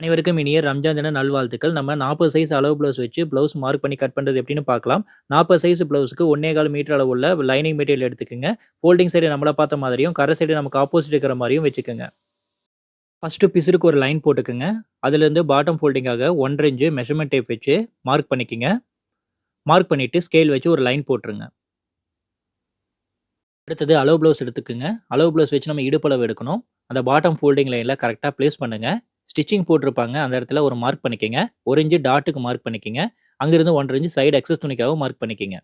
அனைவருக்கும் இனிய ரம்ஜான் தின நல்வாழ்த்துக்கள். நம்ம 40 சைஸ் அளவு ப்ளவுஸ் வச்சு ப்ளவுஸ் மார்க் பண்ணி கட் பண்ணுறது எப்படின்னு பார்க்கலாம். 40 சைஸ் ப்ளவுஸுக்கு ஒன்னே கால் மீட்டர் அளவுள்ள லைனிங் மெட்டீரியல் எடுத்துக்கோங்க ஃபோல்டிங் சைடு நம்மளை பார்த்த மாதிரியும், கரை சைடு நமக்கு ஆப்போசிட் இருக்கிற மாதிரியும் வச்சுக்கோங்க ஃபஸ்ட்டு பிசுருக்கு ஒரு லைன் போட்டுக்கோங்க அதுலேருந்து பாட்டம் ஃபோல்டிங்காக ஒன்றரை இன்ச்சு மெஷர்மெண்ட் டேப் வச்சு மார்க் பண்ணிக்கோங்க மார்க் பண்ணிவிட்டு ஸ்கேல் வச்சு ஒரு லைன் போட்டுருங்க. அடுத்தது அளவு ப்ளவுஸ் எடுத்துக்கங்க. அளவு ப்ளவுஸ் வச்சு நம்ம இடுப்பளவு எடுக்கணும். அந்த பாட்டம் ஃபோல்டிங் லைனில் கரெக்டாக ப்ளேஸ் பண்ணுங்கள் ஸ்டிச்சிங் போட்டிருப்பாங்க. அந்த இடத்துல ஒரு மார்க் பண்ணிக்கங்க. 1 இன்ச் டாட்டுக்கு மார்க் பண்ணிக்கோங்க அங்கிருந்து ஒன்றரை இன்ச்சு சைடு எக்ஸஸ் துணிக்காக மார்க் பண்ணிக்கோங்க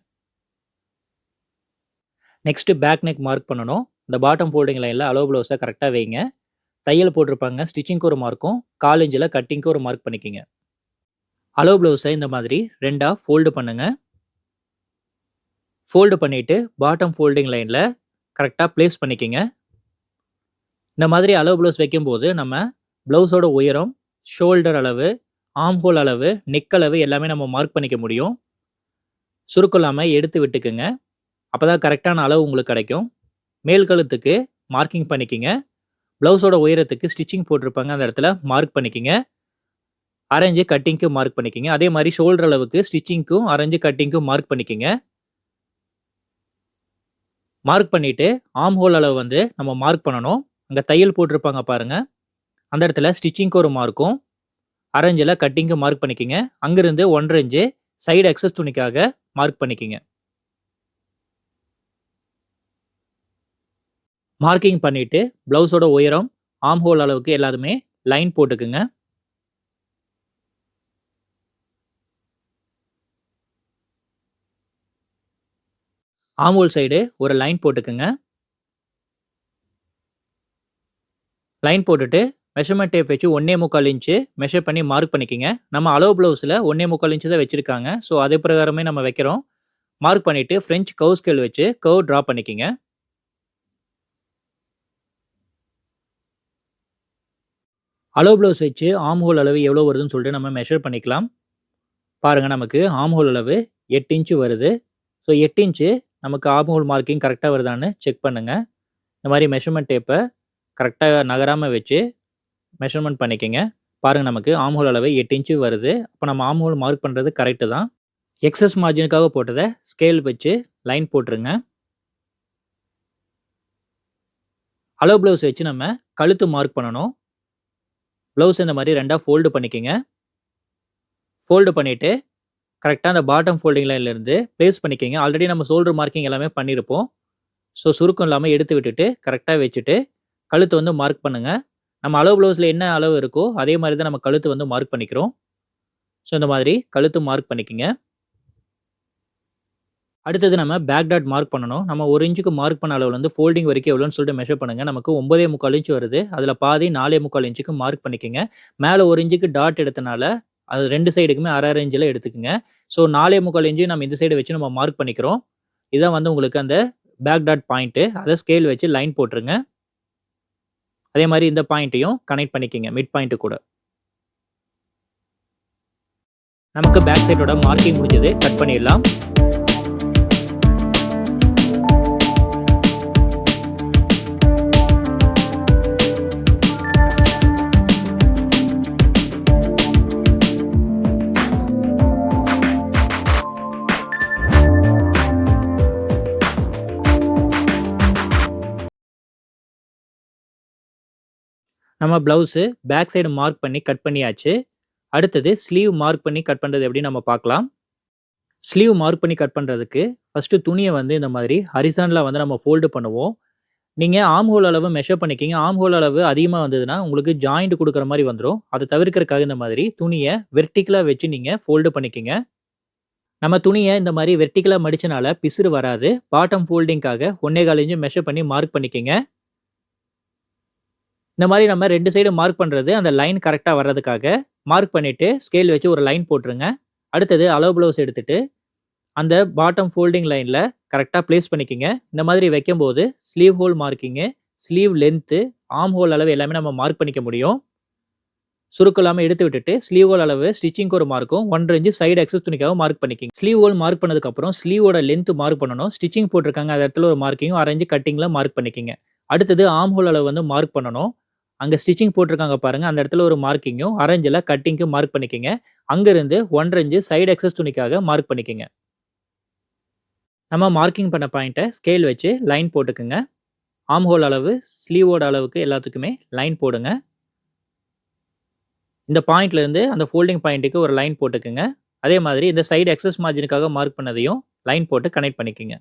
நெக்ஸ்ட் பேக் நெக் மார்க் பண்ணணும். இந்த பாட்டம் ஃபோல்டிங் லைனில் அளவு ப்ளவுஸை கரெக்டாக வைங்க. தையல் போட்டிருப்பாங்க. ஸ்டிச்சிங்க்கு ஒரு மார்க்கும், கால் இன்ச்சில் கட்டிங்க்கு ஒரு மார்க் பண்ணிக்கங்க. அளவு ப்ளவுஸை இந்த மாதிரி ரெண்டாக ஃபோல்டு பண்ணுங்க. ஃபோல்டு பண்ணிட்டு பாட்டம் ஃபோல்டிங் லைனில் கரெக்டாக பிளேஸ் பண்ணிக்கோங்க இந்த மாதிரி அளவு ப்ளவுஸ் வைக்கும்போது நம்ம ப்ளவுஸோட உயரம், ஷோல்டர் அளவு, ஆம்ஹோல் அளவு, நெக் அளவு எல்லாமே நம்ம மார்க் பண்ணிக்க முடியும். சுருக்கம் எடுத்து எடுத்து அப்போ தான் கரெக்டான அளவு உங்களுக்கு கிடைக்கும். மேல் கழுத்துக்கு மார்க்கிங் பண்ணிக்கங்க. ப்ளவுஸோட உயரத்துக்கு ஸ்டிச்சிங் போட்டிருப்பாங்க. அந்த இடத்துல மார்க் பண்ணிக்கங்க. 1/2 கட்டிங்க்கு மார்க் பண்ணிக்கங்க. அதே மாதிரி ஷோல்டர் அளவுக்கு ஸ்டிச்சிங்க்கும், அரேஞ்சு கட்டிங்க்கும் மார்க் பண்ணிக்கிங்க மார்க் பண்ணிவிட்டு ஆம்ஹோல் ஹோல் அளவு வந்து நம்ம மார்க் பண்ணணும். அங்கே தையல் போட்டிருப்பாங்க பாருங்கள் அந்த இடத்துல ஸ்டிச்சிங்க்கு ஒரு மார்க்கும், அரேஞ்சில் கட்டிங்க்கு மார்க் பண்ணிக்கங்க. அங்கிருந்து 1 1/2 இன்ச் சைடு எக்ஸஸ் துணிக்காக மார்க் பண்ணிக்கோங்க மார்க்கிங் பண்ணிவிட்டு ப்ளவுஸோட உயரம், ஆம் ஹோல் அளவுக்கு எல்லாத்துமே லைன் போட்டுக்குங்க ஆம் ஹோல் சைடு ஒரு லைன் போட்டுக்கங்க. லைன் போட்டுட்டு மெஷர்மெண்ட் டேப் வச்சு 1 1/4 இன்ச் மெஷர் பண்ணி மார்க் பண்ணிக்கங்க. நம்ம அளவு ப்ளவுஸில் ஒன்னே முக்கால் இன்ச்சு தான் வச்சுருக்காங்க ஸோ அதே பிரகாரமே நம்ம வைக்கிறோம். மார்க் பண்ணிவிட்டு ஃப்ரெஞ்ச் கவு ஸ்கேல் வச்சு கவு ட்ரா பண்ணிக்கோங்க அளவு ப்ளவுஸ் வச்சு ஆம்ஹோல் ஹோல் அளவு எவ்வளோ வருதுன்னு சொல்லிட்டு நம்ம மெஷர் பண்ணிக்கலாம். பாருங்கள் நமக்கு ஆம்ஹோல் ஹோல் அளவு எட்டு இன்ச்சு வருது. ஸோ எட்டு இன்ச்சு நமக்கு ஆம்ஹோல் ஹோல் மார்க்கிங் கரெக்டாக வருதான்னு செக் பண்ணுங்கள் இந்த மாதிரி மெஷர்மெண்ட் டேப்பை கரெக்டாக நகராமல் வச்சு மெஷர்மெண்ட் பண்ணிக்கங்க. பாருங்கள் நமக்கு ஆம்ஹோல் அளவு எட்டு இன்ச்சு வருது. அப்போ நம்ம ஆம்ஹோல் மார்க் பண்ணுறது கரெக்டு தான். எக்ஸஸ் மார்ஜினுக்காக போட்டதை ஸ்கேல் வச்சு லைன் போட்டுருங்க. அளவு ப்ளவுஸ் வச்சு நம்ம கழுத்து மார்க் பண்ணணும். ப்ளவுஸ் இந்த மாதிரி ரெண்டாக ஃபோல்டு பண்ணிக்கோங்க ஃபோல்டு பண்ணிவிட்டு கரெக்டாக அந்த பாட்டம் ஃபோல்டிங் லைன்ல இருந்து பிளேஸ் ஆல்ரெடி நம்ம ஷோல்டர் மார்க்கிங் எல்லாமே பண்ணியிருப்போம். ஸோ சுருக்கம் இல்லாமல் எடுத்து விட்டுட்டு கரெக்டாக வச்சுட்டு கழுத்து வந்து மார்க் பண்ணுங்கள் நம்ம அளவு ப்ளவுஸில் என்ன அளவு இருக்கோ அதே மாதிரி தான் நம்ம கழுத்து வந்து மார்க் பண்ணிக்கிறோம். ஸோ இந்த மாதிரி கழுத்து மார்க் பண்ணிக்கோங்க அடுத்தது நம்ம பேக் டாட் மார்க் பண்ணணும். நம்ம ஒரு இன்ச்சுக்கு மார்க் பண்ண அளவில் வந்து ஃபோல்டிங் வரைக்கும் எவ்வளோன்னு சொல்லிட்டு மெஷர் பண்ணுங்கள் நமக்கு 9 1/4 இன்ச் வருது. அதில் பாதி 4 1/4 இன்ச்சுக்கு மார்க் பண்ணிக்கங்க. மேல 1 இன்ச்சுக்கு டாட் எடுத்தனால அது ரெண்டு சைடுக்குமே அரை அரை இன்ச்சில் எடுத்துக்கோங்க ஸோ நாலே முக்கால் இன்ச்சு நம்ம இந்த சைடு வச்சு நம்ம மார்க் பண்ணிக்கிறோம். இதான் வந்து உங்களுக்கு அந்த பேக் டாட் பாயிண்ட்டு அதை ஸ்கேல் வச்சு லைன் போட்டுருங்க. அதே மாதிரி இந்த பாயிண்ட்டையும் கனெக்ட் பண்ணிக்கங்க மிட் பாயிண்ட் கூட. நமக்கு பேக் சைடோட மார்க்கிங் முடிஞ்சது. கட் பண்ணிடலாம். நம்ம ப்ளவுஸு பேக் சைடு மார்க் பண்ணி கட் பண்ணியாச்சு. அடுத்தது ஸ்லீவ் மார்க் பண்ணி கட் பண்ணுறது எப்படின்னு நம்ம பார்க்கலாம். ஸ்லீவ் மார்க் பண்ணி கட் பண்ணுறதுக்கு ஃபர்ஸ்ட்டு துணியை வந்து இந்த மாதிரி ஹரிசானில் வந்து நம்ம ஃபோல்டு பண்ணுவோம். நீங்கள் ஆம்ஹோல் ஹோல் அளவு மெஷர் பண்ணிக்கிங்க ஆம் ஹோல் அளவு அதிகமாக வந்ததுன்னா உங்களுக்கு ஜாயிண்ட் கொடுக்குற மாதிரி வந்துடும் அதை தவிர்க்கிறதுக்காக இந்த மாதிரி துணியை வெர்டிக்கலாக வச்சு நீங்கள் ஃபோல்டு பண்ணிக்கிங்க நம்ம துணியை இந்த மாதிரி வெர்டிக்கலாக மடிச்சனால பிசுறு வராது. பாட்டம் ஃபோல்டிங்காக 1 1/4 மெஷர் பண்ணி மார்க் பண்ணிக்கங்க. இந்த மாதிரி நம்ம ரெண்டு சைடும் மார்க் பண்ணுறது அந்த லைன் கரெக்டாக வர்றதுக்காக மார்க் பண்ணிவிட்டு ஸ்கேல் வச்சு ஒரு லைன் போட்டுருங்க. அடுத்தது அளவு ப்ளவுஸ் எடுத்துட்டு அந்த பாட்டம் ஃபோல்டிங் லைனில் கரெக்டாக ப்ளேஸ் பண்ணிக்கோங்க இந்த மாதிரி வைக்கும்போது sleeve hole marking sleeve length arm hole அளவு எல்லாமே நம்ம மார்க் பண்ணிக்க முடியும். சுருக்கம் இல்லாமல் எடுத்து விட்டுட்டு ஸ்லீவ் ஹோல் அளவு ஸ்டிச்சிங்க்கு ஒரு மார்க்கும், ஒன்றரை இன்ச்சு சைடு எக்ஸஸ் துணிக்காக மார்க் பண்ணிக்கிங்க ஸ்லீவ் ஹோல் மார்க் பண்ணதுக்கப்புறம் ஸ்லீவோட லென்த் மார்க் பண்ணணும். ஸ்டிச்சிங் போட்டிருக்காங்க. அந்த இடத்துல ஒரு மார்க்கிங்கும், அரைஞ்சு கட்டிங்கில் மார்க் பண்ணிக்கங்க. அடுத்தது ஆம் ஹோல் அளவு வந்து மார்க் பண்ணணும். அங்க ஸ்டிச்சிங் போட்டிருக்காங்க பாருங்க. அந்த இடத்துல ஒரு மார்க்கிங்கும், ஆரஞ்சில் கட்டிங்க்கும் மார்க் பண்ணிக்கங்க. அங்கிருந்து ஒன்றரை இன்ச்சு சைடு எக்ஸஸ் துணிக்காக மார்க் பண்ணிக்கோங்க நம்ம மார்க்கிங் பண்ண பாயிண்ட்டை ஸ்கேல் வச்சு லைன் போட்டுக்குங்க ஆம்ஹோல் ஹோல் அளவு, ஸ்லீவோட அளவுக்கு எல்லாத்துக்குமே லைன் போடுங்க. இந்த பாயிண்ட்லேருந்து அந்த ஃபோல்டிங் பாயிண்ட்டுக்கு ஒரு லைன் போட்டுக்குங்க அதே மாதிரி இந்த சைடு எக்ஸஸ் மார்ஜினுக்காக மார்க் பண்ணதையும் லைன் போட்டு கனெக்ட் பண்ணிக்கோங்க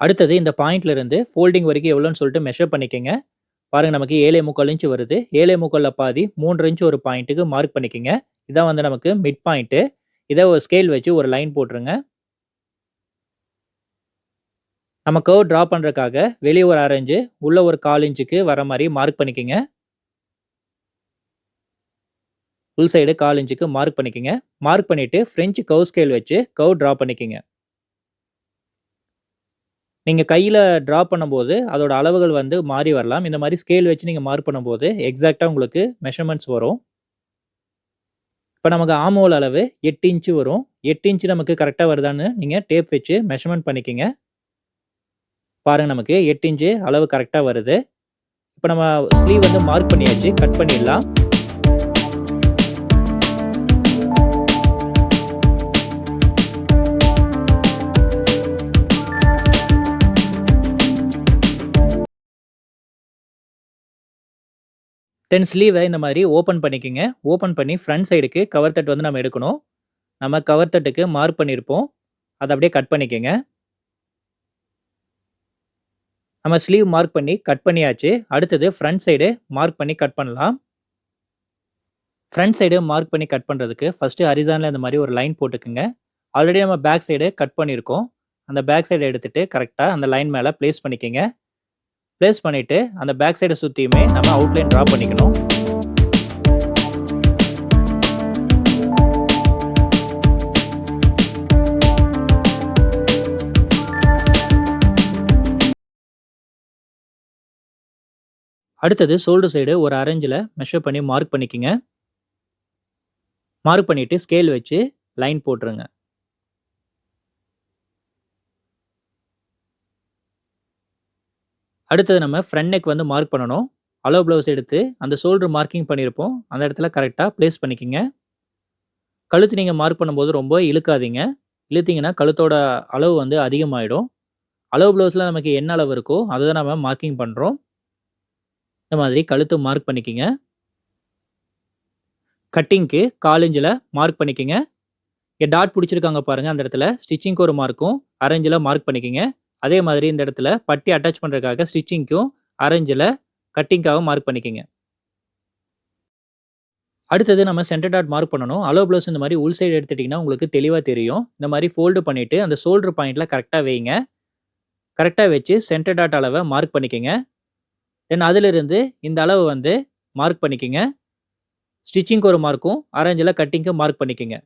அடுத்தது இந்த பாயிண்ட்ல இருந்து ஃபோல்டிங் வரைக்கும் எவ்வளோன்னு சொல்லிட்டு மெஷர் பண்ணிக்கங்க. பாருங்க நமக்கு ஏழை முக்கால் இன்ச்சு வருது. 7 1/4ல பாதி 3 1/2 இன்ச் ஒரு பாயிண்ட்டுக்கு மார்க் பண்ணிக்கோங்க இதான் வந்து நமக்கு மிட் பாயிண்ட்டு. இதை ஒரு ஸ்கேல் வச்சு ஒரு லைன் போட்டுருங்க. நம்ம கர்வ் ட்ரா பண்ணுறதுக்காக வெளியே ஒரு 1/2 இன்ச், உள்ள ஒரு 1/4 இன்ச்சுக்கு வர மாதிரி மார்க் பண்ணிக்கோங்க உள் சைடு 1/4 இன்ச்சுக்கு மார்க் பண்ணிக்கோங்க மார்க் பண்ணிவிட்டு ஃப்ரெஞ்சு கவ் ஸ்கேல் வச்சு கவ் ட்ரா பண்ணிக்கோங்க நீங்கள் கையில் ட்ரா பண்ணும்போது அதோட அளவுகள் வந்து மாறி வரலாம். இந்த மாதிரி ஸ்கேல் வச்சு நீங்கள் மார்க் பண்ணும்போது எக்ஸாக்டாக உங்களுக்கு மெஷர்மெண்ட்ஸ் வரும். இப்போ நமக்கு ஆமோல் அளவு எட்டு இன்ச்சு வரும். எட்டு இன்ச்சு நமக்கு கரெக்டாக வருதான்னு நீங்கள் டேப் வச்சு மெஷர்மெண்ட் பண்ணிக்கங்க. பாருங்கள் நமக்கு எட்டு இன்ச்சு அளவு கரெக்டாக வருது. இப்போ நம்ம ஸ்லீவ் வந்து மார்க் பண்ணியாச்சு. கட் பண்ணிடலாம். தென் ஸ்லீவை இந்த மாதிரி ஓப்பன் பண்ணிக்கோங்க ஓப்பன் பண்ணி ஃப்ரண்ட் சைடுக்கு கவர் தட் வந்து நம்ம எடுக்கணும். நம்ம கவர் தட்டுக்கு மார்க் பண்ணியிருப்போம். அதை அப்படியே கட் பண்ணிக்கோங்க நம்ம ஸ்லீவ் மார்க் பண்ணி கட் பண்ணியாச்சு. அடுத்தது ஃப்ரண்ட் சைடு மார்க் பண்ணி கட் பண்ணலாம். ஃப்ரண்ட் சைடு மார்க் பண்ணி கட் பண்ணுறதுக்கு ஃபஸ்ட்டு அரிசானில் இந்த மாதிரி ஒரு லைன் போட்டுக்குங்க ஆல்ரெடி நம்ம பேக் சைடு கட் பண்ணியிருக்கோம். அந்த பேக் சைடு எடுத்துகிட்டு கரெக்டாக அந்த லைன் மேலே ப்ளேஸ் பண்ணிக்கோங்க ப்ளேஸ் பண்ணிவிட்டு அந்த பேக் சைடை சுற்றியுமே நம்ம அவுட்லைன் ட்ரா பண்ணிக்கணும். அடுத்தது ஷோல்டர் சைடு ஒரு அரேஞ்சில் மெஷர் பண்ணி மார்க் பண்ணிக்கோங்க மார்க் பண்ணிவிட்டு ஸ்கேல் வச்சு லைன் போட்டுருங்க. அடுத்தது நம்ம ஃப்ரண்ட் நெக் வந்து மார்க் பண்ணணும். அலோ ப்ளவுஸ் எடுத்து அந்த ஷோல்டர் மார்க்கிங் பண்ணியிருப்போம். அந்த இடத்துல கரெக்டாக ப்ளேஸ் பண்ணிக்கோங்க கழுத்து நீங்கள் மார்க் பண்ணும்போது ரொம்ப இழுக்காதீங்க. இழுத்தீங்கன்னா கழுத்தோட அளவு வந்து அதிகமாகிடும் அளவு ப்ளவுஸில் நமக்கு என்ன அளவு இருக்கோ அதை தான் நம்ம மார்க்கிங் பண்ணுறோம் இந்த மாதிரி கழுத்து மார்க் பண்ணிக்கோங்க கட்டிங்க்கு 1/4 மார்க் பண்ணிக்கோங்க இங்கே டாட் பிடிச்சிருக்காங்க பாருங்கள் அந்த இடத்துல ஸ்டிச்சிங்க்கு ஒரு மார்க்கும் அரேஞ்சில் மார்க் பண்ணிக்கங்க. அதே மாதிரி இந்த இடத்துல பட்டி அட்டாச் பண்ணுறதுக்காக ஸ்டிச்சிங்க்கும் 1/2 மார்க் பண்ணிக்கங்க. அடுத்தது நம்ம சென்டர் டாட் மார்க் பண்ணணும். அலோ ப்ளவுஸ் இந்த மாதிரி உள் சைடு எடுத்துட்டிங்கன்னா உங்களுக்கு தெளிவாக தெரியும். இந்த மாதிரி ஃபோல்டு பண்ணிவிட்டு அந்த ஷோல்டர் பாயிண்டில் கரெக்டாக வைங்க. கரெக்டாக வச்சு சென்டர் டாட் அளவை மார்க் பண்ணிக்கோங்க தென் அதிலிருந்து இந்த அளவு வந்து மார்க் பண்ணிக்கோங்க ஸ்டிச்சிங்க்கு ஒரு மார்க்கும் அரேஞ்சில் கட்டிங்க்கு மார்க் பண்ணிக்கங்க.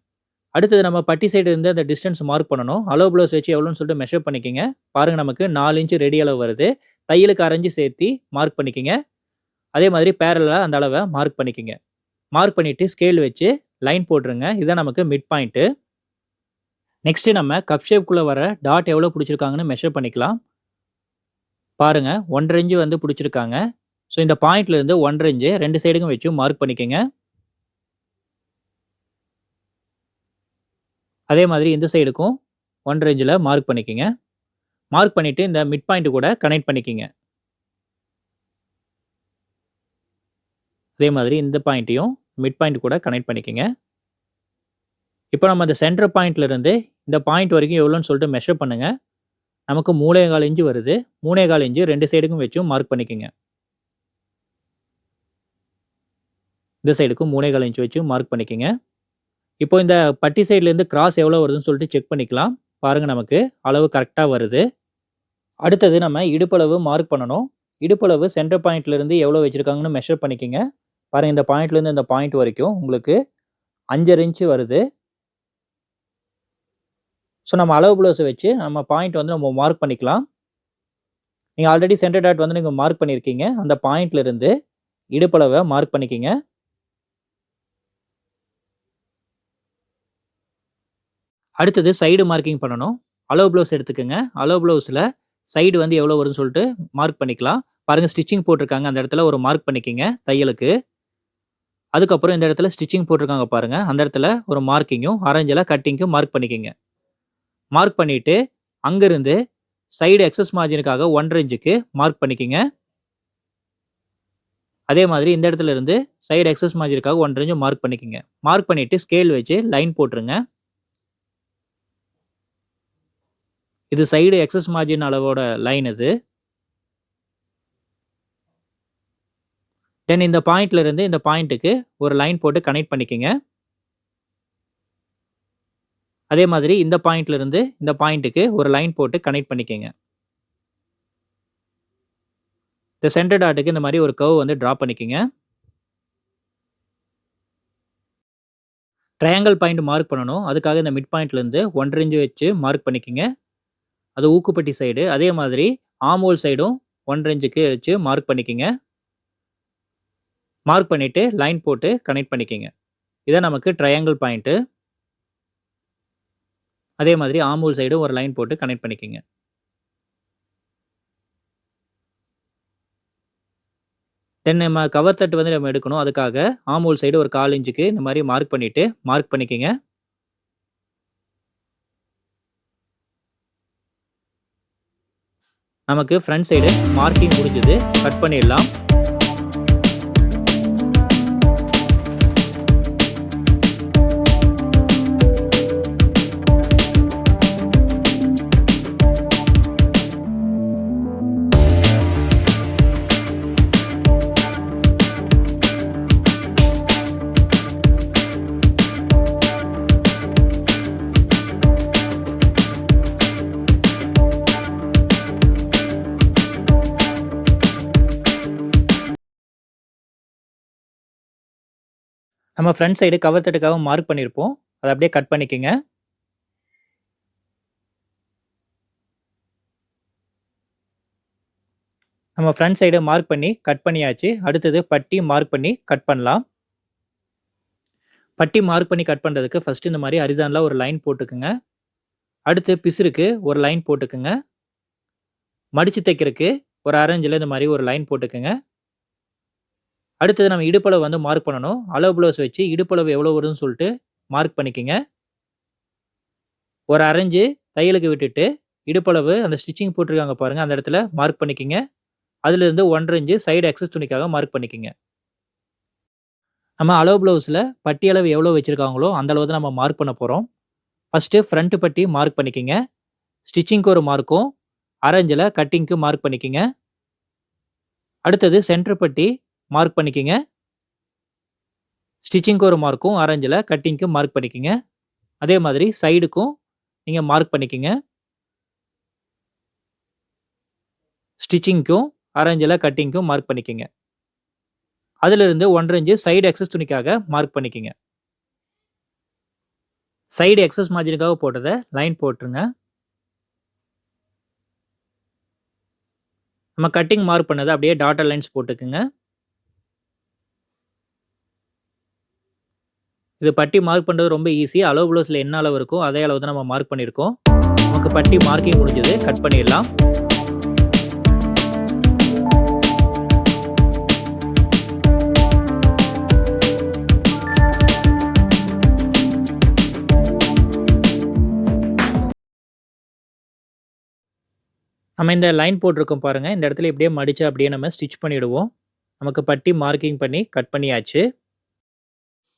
அடுத்தது நம்ம பட்டி சைடு இருந்து அந்த டிஸ்டன்ஸ் மார்க் பண்ணணும். அளவு ப்ளவுஸ் வச்சு எவ்வளோன்னு சொல்லிட்டு மெஷர் பண்ணிக்கோங்க பாருங்க நமக்கு நாலு இன்ச்சு ரெடி அளவு வருது. தையலுக்கு 1/2 சேர்த்தி மார்க் பண்ணிக்கோங்க அதே மாதிரி பேரலாக அந்த அளவை மார்க் பண்ணிக்கோங்க மார்க் பண்ணிவிட்டு ஸ்கேல் வச்சு லைன் போட்டுருங்க. இதுதான் நமக்கு மிட் பாயிண்ட்டு. நெக்ஸ்ட்டு நம்ம கப் ஷேப்குள்ளே வர டாட் எவ்வளோ பிடிச்சிருக்காங்கன்னு மெஷர் பண்ணிக்கலாம். பாருங்கள் ஒன்றரை இன்ச்சு வந்து பிடிச்சிருக்காங்க ஸோ இந்த பாயிண்ட்லேருந்து ஒன்றரை இன்ச்சு ரெண்டு சைடுக்கும் வச்சு மார்க் பண்ணிக்கங்க. அதே மாதிரி இந்த சைடுக்கும் ஒன் ரேஞ்சில் மார்க் பண்ணிக்கங்க. மார்க் பண்ணிவிட்டு இந்த மிட் பாயிண்ட் கூட கனெக்ட் பண்ணிக்கோங்க அதே மாதிரி இந்த பாயிண்ட்டையும் மிட் பாயிண்ட் கூட கனெக்ட் பண்ணிக்கோங்க இப்போ நம்ம இந்த சென்டர் பாயிண்ட்லேருந்து இந்த பாயிண்ட் வரைக்கும் எவ்வளோன்னு சொல்லிட்டு மெஷர் பண்ணுங்கள் நமக்கு 3 1/4 வருது. மூணே கால் இஞ்சு ரெண்டு சைடுக்கும் வச்சும் மார்க் பண்ணிக்கோங்க இந்த சைடுக்கும் மூணே கால் இன்ச்சு வச்சு மார்க் பண்ணிக்கங்க. இப்போ இந்த பட்டி சைட்லேருந்து கிராஸ் எவ்வளோ வருதுன்னு சொல்லிட்டு செக் பண்ணிக்கலாம். பாருங்கள் நமக்கு அளவு கரெக்டாக வருது. அடுத்தது நம்ம இடுப்பளவு மார்க் பண்ணணும். இடுப்பளவு சென்டர் பாயிண்ட்லேருந்து எவ்வளோ வச்சுருக்காங்கன்னு மெஷர் பண்ணிக்கோங்க பாருங்கள் இந்த பாயிண்ட்லேருந்து இந்த பாயிண்ட் வரைக்கும் உங்களுக்கு 5 1/2 இன்ச் வருது. ஸோ நம்ம அளவு ப்ளவுஸை வச்சு நம்ம பாயிண்ட் வந்து நம்ம மார்க் பண்ணிக்கலாம். நீங்கள் ஆல்ரெடி சென்டர் டாட் வந்து நீங்கள் மார்க் பண்ணியிருக்கீங்க. அந்த பாயிண்ட்லேருந்து இடுப்பளவை மார்க் பண்ணிக்கோங்க அடுத்தது சைடு மார்க்கிங் பண்ணணும். அலோ ப்ளவுஸ் எடுத்துக்கங்க. அலோ ப்ளவுஸில் சைடு வந்து எவ்வளோ வரும்னு சொல்லிட்டு மார்க் பண்ணிக்கலாம். பாருங்கள் ஸ்டிச்சிங் போட்டிருக்காங்க. அந்த இடத்துல ஒரு மார்க் பண்ணிக்கோங்க தையலுக்கு. அதுக்கப்புறம் இந்த இடத்துல ஸ்டிச்சிங் போட்டிருக்காங்க பாருங்கள் அந்த இடத்துல ஒரு மார்க்கிங்கும், ஆரஞ்சில் கட்டிங்க்கும் மார்க் பண்ணிக்கோங்க மார்க் பண்ணிவிட்டு அங்கேருந்து சைடு எக்ஸஸ் மார்ஜினுக்காக 1 1/2 இன்ச்சுக்கு மார்க் பண்ணிக்கிங்க அதே மாதிரி இந்த இடத்துல இருந்து சைடு எக்ஸஸ் மார்ஜினுக்காக ஒன்றரை இன்ச்சு மார்க் பண்ணிக்கோங்க மார்க் பண்ணிவிட்டு ஸ்கேல் வச்சு லைன் போட்டுருங்க. இது சைடு எக்ஸஸ் மார்ஜின் அளவோட லைன் இது. தென் இந்த பாயிண்ட்ல இருந்து இந்த பாயிண்ட்டுக்கு ஒரு லைன் போட்டு கனெக்ட் பண்ணிக்கோங்க அதே மாதிரி இந்த பாயிண்ட்ல இருந்து இந்த பாயிண்ட்டுக்கு ஒரு லைன் போட்டு கனெக்ட் பண்ணிக்கோங்க இந்த சென்டர் டாட்டுக்கு இந்த மாதிரி ஒரு கர்வ் வந்து டிரா பண்ணிக்கோங்க ட்ரையாங்கிள் பாயிண்ட் மார்க் பண்ணணும். அதுக்காக இந்த மிட் பாயிண்ட்ல இருந்து 1 1/2 இன்ச் வச்சு மார்க் பண்ணிக்கங்க. அது ஊக்குப்பட்டி சைடு. அதே மாதிரி ஆமோல் சைடும் 1 1/2 இன்ச்சுக்கு வச்சு மார்க் பண்ணிக்கோங்க. மார்க் பண்ணிட்டு லைன் போட்டு கனெக்ட் பண்ணிக்கோங்க. இதான் நமக்கு ட்ரையாங்கிள் பாயிண்ட்டு அதே மாதிரி ஆர்ம் சைடும் ஒரு லைன் போட்டு கனெக்ட் பண்ணிக்கோங்க. தென் நம்ம கவர் தட்டு வந்து நம்ம எடுக்கணும். அதுக்காக ஆமூல் சைடு ஒரு 1/4 இன்ச்சுக்கு இந்த மாதிரி மார்க் பண்ணிவிட்டு மார்க் பண்ணிக்கிங்க. நமக்கு ஃப்ரண்ட் சைடு மார்க்கிங் முடிஞ்சது. கட் பண்ணிடலாம். நம்ம ஃப்ரண்ட் சைடு கவர் தட்டுக்காக மார்க் பண்ணியிருப்போம். அதை அப்படியே கட் பண்ணிக்கோங்க நம்ம ஃப்ரண்ட் சைடு மார்க் பண்ணி கட் பண்ணியாச்சு. அடுத்தது பட்டி மார்க் பண்ணி கட் பண்ணலாம். பட்டி மார்க் பண்ணி கட் பண்ணுறதுக்கு ஃபஸ்ட்டு இந்த மாதிரி அரிசானில் ஒரு லைன் போட்டுக்கங்க. அடுத்து பிசுருக்கு ஒரு லைன் போட்டுக்கங்க. மடிச்சு தைக்கிறக்கு ஒரு அரேஞ்சில் இந்த மாதிரி ஒரு லைன் போட்டுக்கங்க. அடுத்தது நம்ம இடுப்பளவு வந்து மார்க் பண்ணணும். அளவு ப்ளவுஸ் வச்சு இடுப்பளவு எவ்வளோ வருதுன்னு சொல்லிட்டு மார்க் பண்ணிக்கங்க. ஒரு அரைஞ்சு தையலுக்கு விட்டுட்டு, இடுப்பளவு அந்த ஸ்டிச்சிங் போட்டிருக்காங்க பாருங்கள் அந்த இடத்துல மார்க் பண்ணிக்கோங்க. அதுலேருந்து ஒன்றரைஞ்சு சைடு எக்ஸஸ் துணிக்காக மார்க் பண்ணிக்கோங்க. நம்ம அளவு ப்ளவுஸில் பட்டி அளவு எவ்வளோ வச்சுருக்காங்களோ அந்த அளவு தான் நம்ம மார்க் பண்ண போகிறோம் ஃபஸ்ட்டு ஃப்ரண்ட் பட்டி மார்க் பண்ணிக்கோங்க. ஸ்டிச்சிங்க்கு ஒரு மார்க்கும், அரேஞ்சில் கட்டிங்க்கு மார்க் பண்ணிக்கோங்க. அடுத்தது சென்டர் பட்டி மார்க் பண்ணிக்கங்க. ஸ்டிச்சிங்க்கு ஒரு மார்க்கும், 1/2 இன்ச்ல கட்டிங்க்கு மார்க் பண்ணிக்கங்க. அதே மாதிரி சைடுக்கும் நீங்கள் மார்க் பண்ணிக்கங்க. ஸ்டிச்சிங்க்கும், ஆரஞ்சில் கட்டிங்க்கும் மார்க் பண்ணிக்கங்க. அதிலிருந்து ஒன்றரை இன்ச்சு சைடு எக்ஸஸ் துணிக்காக மார்க் பண்ணிக்கோங்க சைடு எக்ஸஸ் மார்ஜினுக்காக போட்டதை லைன் போட்டுருங்க. நம்ம கட்டிங் மார்க் பண்ணதை அப்படியே டாட்டர் லைன்ஸ் போட்டுக்கங்க. இது பட்டி மார்க் பண்ணுறது ரொம்ப ஈஸி. அளவு ப்ளவுஸில் என்ன அளவு இருக்கோ, அதே அளவு தான் நம்ம மார்க் பண்ணியிருக்கோம். நமக்கு பட்டி மார்க்கிங் முடிஞ்சது. கட் பண்ணிடலாம். நம்ம இந்த லைன் போட்டிருக்கோம் பாருங்கள் இந்த இடத்துல இப்படியே மடித்து அப்படியே நம்ம ஸ்டிச் பண்ணிவிடுவோம் நமக்கு பட்டி மார்க்கிங் பண்ணி கட் பண்ணியாச்சு.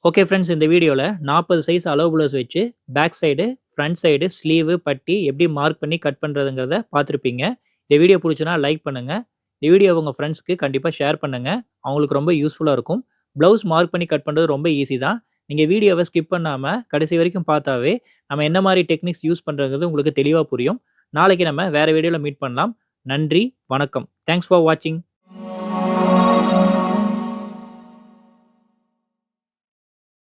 ஓகே ஃப்ரெண்ட்ஸ் இந்த வீடியோவில் நாற்பது சைஸ் அளவு ப்ளவுஸ் வச்சு back side, front side, sleeve, பட்டி எப்படி மார்க் பண்ணி கட் பண்ணுறதுங்கிறத பார்த்துருப்பீங்க. இந்த வீடியோ புடிச்சுனா லைக் பண்ணுங்கள் இந்த வீடியோ உங்கள் ஃப்ரெண்ட்ஸ்க்கு கண்டிப்பாக ஷேர் பண்ணுங்கள் அவங்களுக்கு ரொம்ப யூஸ்ஃபுல்லாக இருக்கும். ப்ளவுஸ் மார்க் பண்ணி கட் பண்ணுறது ரொம்ப ஈஸி தான். நீங்கள் வீடியோவை ஸ்கிப் பண்ணாமல் கடைசி வரைக்கும் பார்த்தாவே, நம்ம என்ன மாதிரி டெக்னிக்ஸ் யூஸ் பண்ணுறது உங்களுக்கு தெளிவாக புரியும். நாளைக்கு நம்ம வேறு வீடியோவில் மீட் பண்ணலாம். நன்றி, வணக்கம். தேங்க்ஸ் ஃபார் வாட்சிங்.